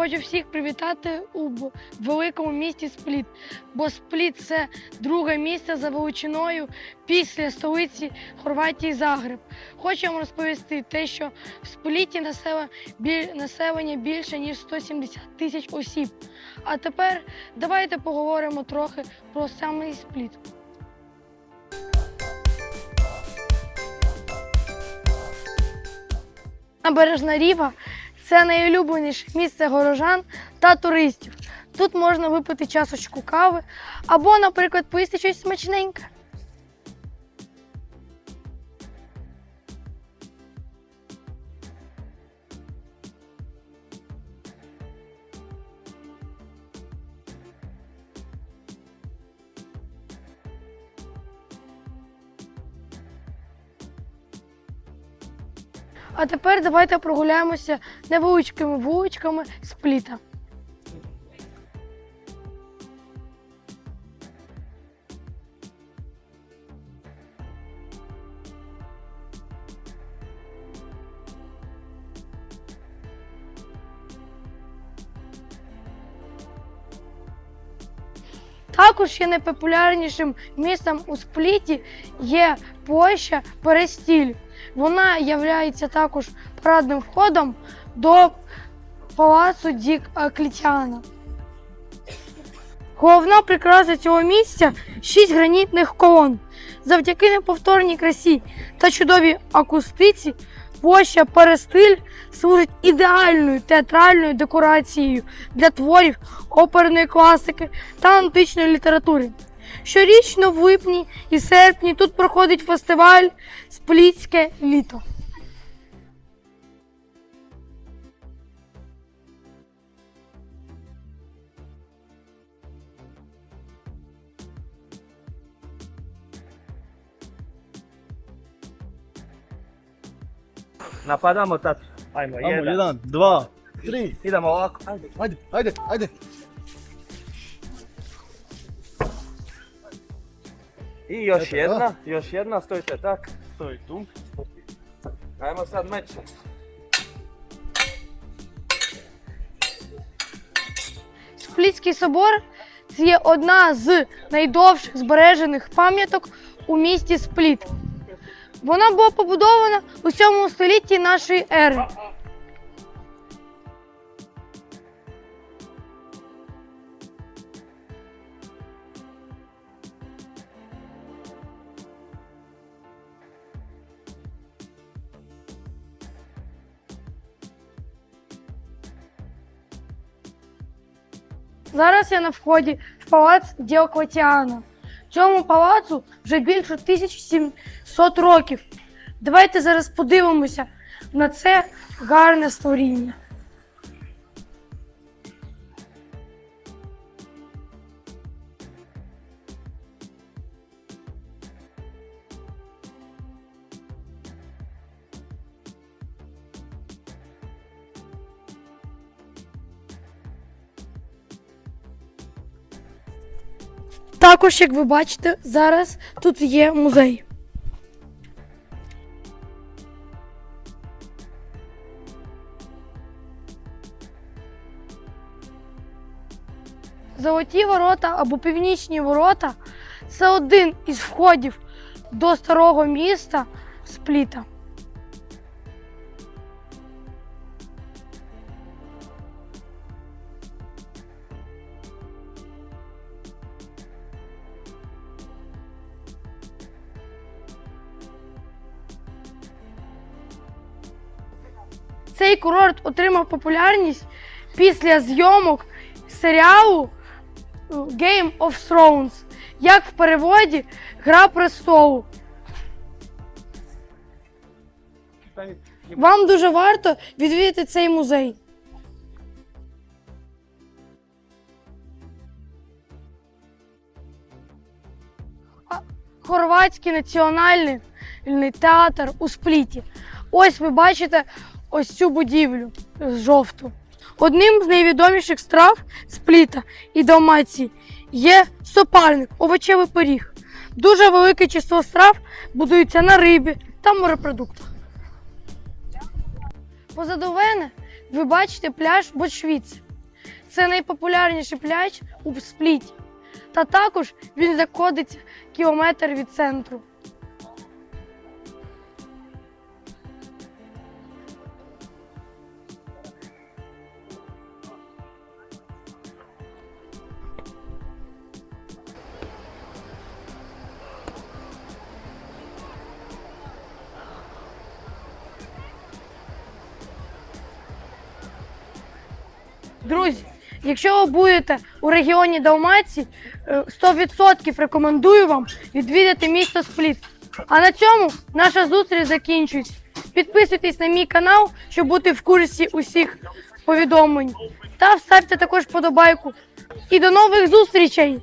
Хочу всіх привітати у великому місті Спліт, бо Спліт це друге місце за величиною після столиці Хорватії Загреб. Хочу вам розповісти те, що в Спліті населення, більше ніж 170 тисяч осіб. А тепер давайте поговоримо трохи про самий Спліт. Набережна Ріва це найулюбленіше місце горожан та туристів. Тут можна випити часочку кави або, наприклад, поїсти щось смачненьке. А тепер давайте прогуляємося невеличкими вуличками Спліта. Також ще найпопулярнішим містом у Спліті є площа Перестіль. Вона є також парадним входом до палацу Дік Клітяна. Головна прикраса цього місця шість гранітних колон. Завдяки неповторній красі та чудовій акустиці площа Перестиль служить ідеальною театральною декорацією для творів оперної класики та античної літератури. Щорічно в липні і серпні тут проходить фестиваль Сплітське літо. Napadamo tad. Ajmo, Ajmo, jedan. jedan, dva, tri. Idemo ovako. Ajde. Ajde, ajde, ajde. I još Eto, jedna, još jedna, stojite tak, stoji tu. Ajmo sad meće. Сплітський собор це одна з найдовших збережених пам'яток у місті Спліт. Вона була побудована у 7 столітті нашої ери. Зараз я на вході в палац Діоклетіана. Цьому палацу вже більше 1700 років. Давайте зараз подивимося на це гарне створіння. Також, як ви бачите, зараз тут є музей. Золоті ворота або північні ворота це один із входів до старого міста Спліта. Цей курорт отримав популярність після зйомок серіалу е, Game of Thrones, як в переводі Гра престолу. Вам дуже варто відвідати цей музей. Хорватський національний театр у Спліті. Ось ви бачите ось цю будівлю е, жовту. Одним з найвідоміших страв Спліта і Далмації є сопарник, овочевий пиріг. Дуже велике число страв будується на рибі та морепродуктах. Позаду мене ви бачите пляж Бочвіц. це найпопулярніший пляж у спліті. Та також він знаходиться кілометр від центру. Друзі, якщо ви будете у регіоні Далмації, е, 100% рекомендую вам відвідати місто Спліт. А на цьому наша зустріч закінчується. Підписуйтесь на мій канал, щоб бути в курсі усіх повідомлень. Та вставте також подобайку. І до нових зустрічей!